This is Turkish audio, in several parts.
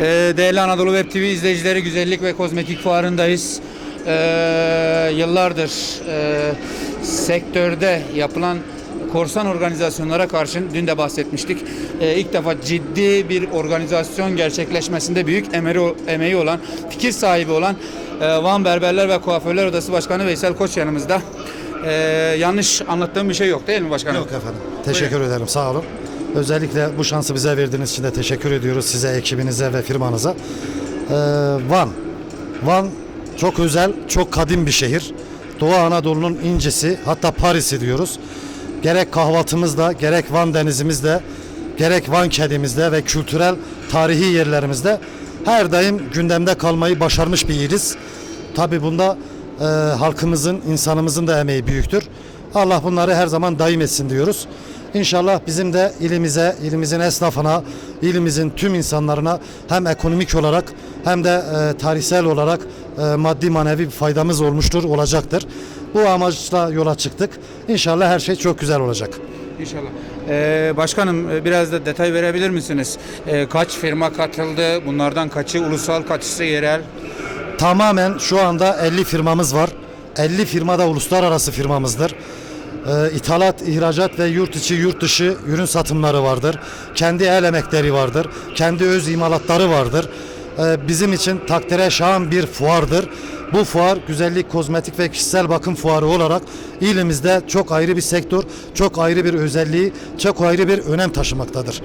Ee, değerli Anadolu Web TV izleyicileri güzellik ve kozmetik fuarındayız. Ee, yıllardır e, sektörde yapılan korsan organizasyonlara karşın dün de bahsetmiştik. Ee, ilk defa ciddi bir organizasyon gerçekleşmesinde büyük emeği, emeği olan, fikir sahibi olan e, Van Berberler ve Kuaförler Odası Başkanı Veysel Koç yanımızda. Ee, yanlış anlattığım bir şey yok değil mi başkanım? Yok efendim. Teşekkür ederim. Sağ olun. Özellikle bu şansı bize verdiğiniz için de teşekkür ediyoruz size, ekibinize ve firmanıza. Ee, Van. Van çok özel, çok kadim bir şehir. Doğu Anadolu'nun incisi, hatta Paris'i diyoruz. Gerek kahvaltımızda, gerek Van denizimizde, gerek Van kedimizde ve kültürel tarihi yerlerimizde her daim gündemde kalmayı başarmış bir iliz. Tabi bunda e, halkımızın, insanımızın da emeği büyüktür. Allah bunları her zaman daim etsin diyoruz. İnşallah bizim de ilimize, ilimizin esnafına, ilimizin tüm insanlarına hem ekonomik olarak hem de e, tarihsel olarak e, maddi manevi bir faydamız olmuştur, olacaktır. Bu amaçla yola çıktık. İnşallah her şey çok güzel olacak. İnşallah. Ee, başkanım e, biraz da detay verebilir misiniz? Ee, kaç firma katıldı? Bunlardan kaçı ulusal, kaçısı yerel? Tamamen şu anda 50 firmamız var. 50 firma da uluslararası firmamızdır. Ee, ithalat, ihracat ve yurt içi, yurt dışı ürün satımları vardır. Kendi el emekleri vardır. Kendi öz imalatları vardır. Ee, bizim için takdire şahan bir fuardır. Bu fuar güzellik, kozmetik ve kişisel bakım fuarı olarak ilimizde çok ayrı bir sektör, çok ayrı bir özelliği, çok ayrı bir önem taşımaktadır.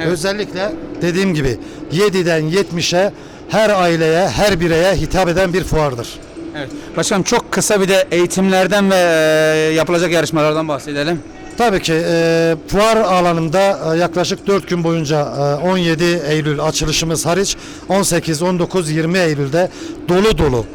Evet. Özellikle dediğim gibi 7'den 70'e her aileye, her bireye hitap eden bir fuardır. Evet. Başkanım çok kısa bir de eğitimlerden ve e, yapılacak yarışmalardan bahsedelim. Tabii ki e, fuar alanında e, yaklaşık 4 gün boyunca e, 17 Eylül açılışımız hariç 18, 19, 20 Eylül'de dolu dolu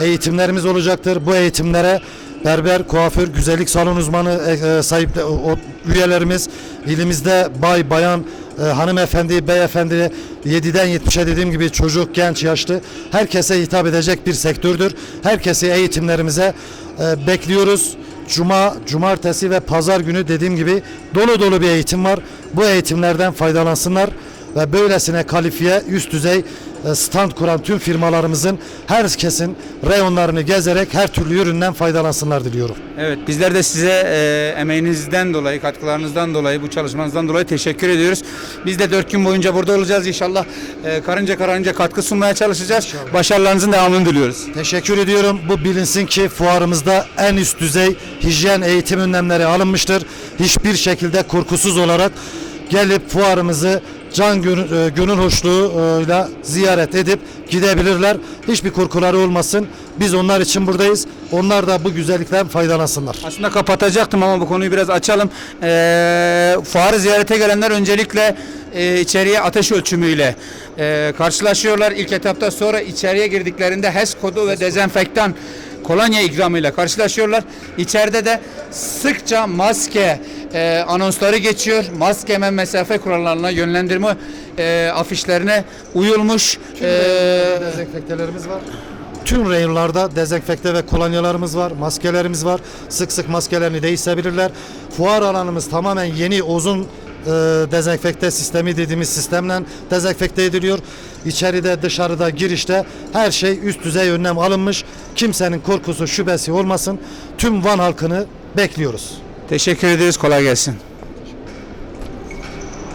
eğitimlerimiz olacaktır. Bu eğitimlere berber, kuaför, güzellik salon uzmanı e, e, sahip o, o üyelerimiz ilimizde bay, bayan, e, hanımefendi, beyefendi 7'den 70'e dediğim gibi çocuk, genç, yaşlı herkese hitap edecek bir sektördür. Herkesi eğitimlerimize e, bekliyoruz. Cuma, cumartesi ve pazar günü dediğim gibi dolu dolu bir eğitim var. Bu eğitimlerden faydalansınlar ve böylesine kalifiye üst düzey e, stand kuran tüm firmalarımızın herkesin reyonlarını gezerek her türlü üründen faydalansınlar diliyorum. Evet bizler de size e, emeğinizden dolayı, katkılarınızdan dolayı, bu çalışmanızdan dolayı teşekkür ediyoruz. Biz de dört gün boyunca burada olacağız inşallah. E, karınca karınca katkı sunmaya çalışacağız. Başarılarınızın devamını diliyoruz. Teşekkür ediyorum. Bu bilinsin ki fuarımızda en üst düzey hijyen eğitim önlemleri alınmıştır. Hiçbir şekilde korkusuz olarak gelip fuarımızı can e, gönül hoşluğuyla ziyaret edip gidebilirler. Hiçbir korkuları olmasın. Biz onlar için buradayız. Onlar da bu güzellikten faydalansınlar. Aslında kapatacaktım ama bu konuyu biraz açalım. E, fuarı ziyarete gelenler öncelikle e, içeriye ateş ölçümüyle e, karşılaşıyorlar. İlk etapta sonra içeriye girdiklerinde HES kodu ve dezenfektan kolonya ikramıyla karşılaşıyorlar. İçeride de sıkça maske e, anonsları geçiyor. Maske ve mesafe kurallarına yönlendirme e, afişlerine uyulmuş. E, dezenfektelerimiz var. Tüm reyonlarda dezenfekte ve kolonyalarımız var, maskelerimiz var. Sık sık maskelerini değiştirebilirler. Fuar alanımız tamamen yeni uzun e, dezenfekte sistemi dediğimiz sistemle dezenfekte ediliyor. İçeride, dışarıda, girişte her şey üst düzey önlem alınmış. Kimsenin korkusu, şüphesi olmasın. Tüm Van halkını bekliyoruz. Teşekkür ederiz. Kolay gelsin.